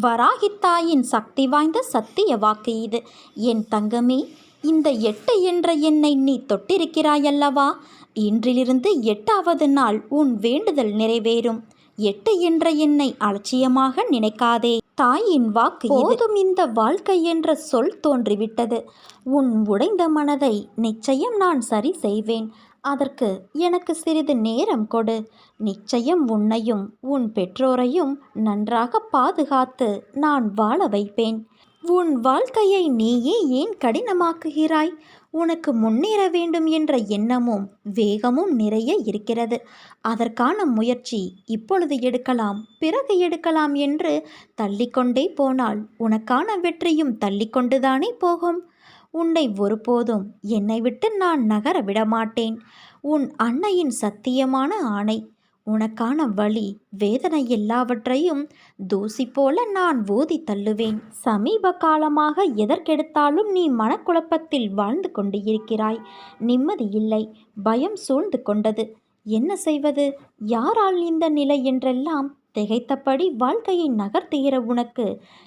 வராகித்தாயின் சக்தி வாய்ந்த சத்திய வாக்கு இது. என் தங்கமே இந்த எட்டு என்ற எண்ணை நீ தொட்டிருக்கிறாயல்லவா? இன்றிலிருந்து எட்டாவது நாள் உன் வேண்டுதல் நிறைவேறும். எட்டு என்ற எண்ணை அலட்சியமாக நினைக்காதே. தாயின் வாக்கு போதும் இந்த வாழ்க்கை என்ற சொல் தோன்றிவிட்டது. உன் உடைந்த மனதை நிச்சயம் நான் சரி செய்வேன். அதற்கு எனக்கு சிறிது நேரம் கொடு. நிச்சயம் உன்னையும் உன் பெற்றோரையும் நன்றாக பாதுகாத்து நான் வாழ வைப்பேன். உன் வாழ்க்கையை நீயே ஏன் கடினமாக்குகிறாய்? உனக்கு முன்னேற வேண்டும் என்ற எண்ணமும் வேகமும் நிறைய இருக்கிறது. அதற்கான முயற்சி இப்பொழுது எடுக்கலாம் பிறகு எடுக்கலாம் என்று தள்ளிக்கொண்டே போனால் உனக்கான வெற்றியும் தள்ளிக்கொண்டுதானே போகும்? உன்னை ஒருபோதும் என்னை விட்டு நான் நகர விடமாட்டேன். உன் அன்னையின் சத்தியமான ஆணை உனக்கான வழி வேதனை எல்லாவற்றையும் தூசி போல நான் ஊதி தள்ளுவேன். சமீப காலமாக எதற்கெடுத்தாலும் நீ மனக்குழப்பத்தில் வாழ்ந்து கொண்டு இருக்கிறாய் நிம்மதி இல்லை பயம் சூழ்ந்து கொண்டது. என்ன செய்வது? யாரால் இந்த நிலை என்றெல்லாம் திகைத்தபடி வாழ்க்கையை நகர்த்துகிற உனக்கு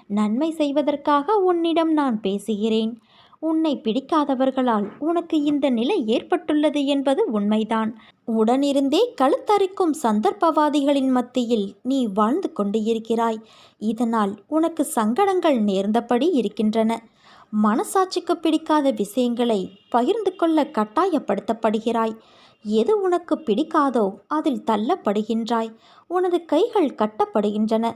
நன்மை செய்வதற்காக உன்னிடம் நான் பேசுகிறேன். உன்னை பிடிக்காதவர்களால் உனக்கு இந்த நிலை ஏற்பட்டுள்ளது என்பது உண்மைதான். உடனிருந்தே கழுத்தரிக்கும் சந்தர்ப்பவாதிகளின் மத்தியில் நீ வாழ்ந்து கொண்டு இருக்கிறாய் இதனால் உனக்கு சங்கடங்கள் நேர்ந்தபடி இருக்கின்றன. மனசாட்சிக்கு பிடிக்காத விஷயங்களை பகிர்ந்து கொள்ள கட்டாயப்படுத்தப்படுகிறாய். எது உனக்கு பிடிக்காதோ அதில் தள்ளப்படுகின்றாய். உனது கைகள் கட்டப்படுகின்றன.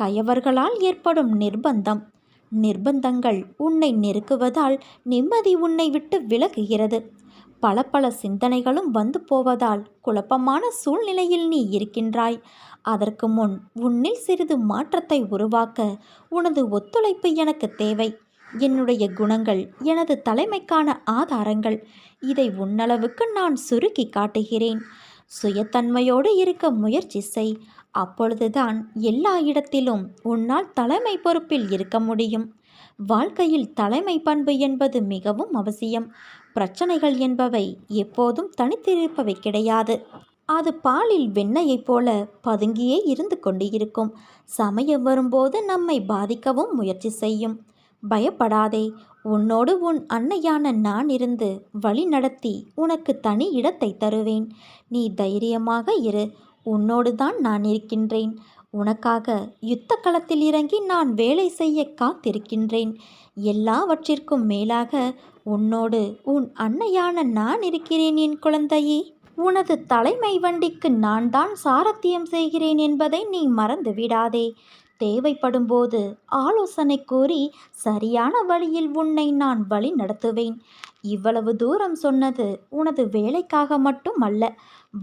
கயவர்களால் ஏற்படும் நிர்பந்தம். நிர்பந்தங்கள் உன்னை நெருக்குவதால் நிம்மதி உன்னை விட்டு விலகுகிறது. பல பல சிந்தனைகளும் வந்து போவதால் குழப்பமான சூழ்நிலையில் நீ இருக்கின்றாய். அதற்கு முன் உன்னில் சிறிது மாற்றத்தை உருவாக்க உனது ஒத்துழைப்பு எனக்கு தேவை. என்னுடைய குணங்கள் எனது தலைமைக்கான ஆதாரங்கள் இதை உன்னளவுக்கு நான் சுருக்கி காட்டுகிறேன். சுயத்தன்மையோடு இருக்க முயற்சி செய். அப்பொழுதுதான் எல்லா இடத்திலும் உன்னால் தலைமை பொறுப்பில் இருக்க முடியும். வாழ்க்கையில் தலைமை பண்பு என்பது மிகவும் அவசியம். பிரச்சனைகள் என்பவை எப்போதும் தனித்திருப்பவை கிடையாது. அது பாலில் வெண்ணையைப் போல பதுங்கியே இருந்து கொண்டு இருக்கும் சமயம் வரும்போது நம்மை பாதிக்கவும் முயற்சி செய்யும். பயப்படாதே உன்னோடு உன் அன்னையான நான் இருந்து வழி நடத்தி உனக்கு தனி இடத்தை தருவேன். நீ தைரியமாக இரு. உன்னோடு தான் நான் இருக்கின்றேன். உனக்காக யுத்த களத்தில் இறங்கி நான் வேலை செய்ய காத்திருக்கின்றேன். எல்லாவற்றிற்கும் மேலாக உன்னோடு உன் அன்னையான நான் இருக்கிறேன் என் குழந்தையே. உனது தலைமை வண்டிக்கு நான் தான் சாரத்தியம் செய்கிறேன் என்பதை நீ மறந்து விடாதே தேவைப்படும்போது ஆலோசனை கூறி சரியான வழியில் உன்னை நான் வழி நடத்துவேன். இவ்வளவு தூரம் சொன்னது உனது வேலைக்காக மட்டும் அல்ல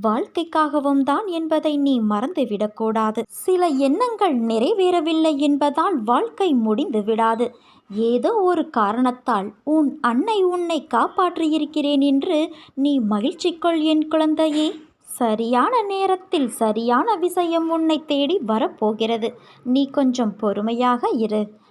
வாழ்க்கைக்காகவும் தான் என்பதை நீ மறந்துவிடக்கூடாது சில எண்ணங்கள் நிறைவேறவில்லை என்பதால் வாழ்க்கை முடிந்து விடாது. ஏதோ ஒரு காரணத்தால் உன் அன்னை உன்னை காப்பாற்றியிருக்கிறேன் என்று நீ மகிழ்ச்சி கொள் என் குழந்தையே. சரியான நேரத்தில் சரியான விஷயம் உன்னை தேடி வரப்போகிறது. நீ கொஞ்சம் பொறுமையாக இரு.